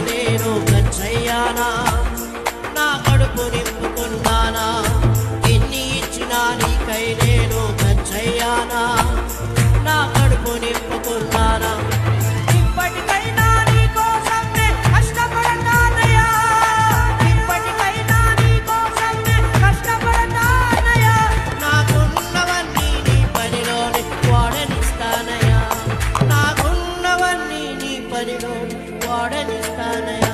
నేను కచ్చయ్యానా பாடுகிறோம் பாடலுக்கான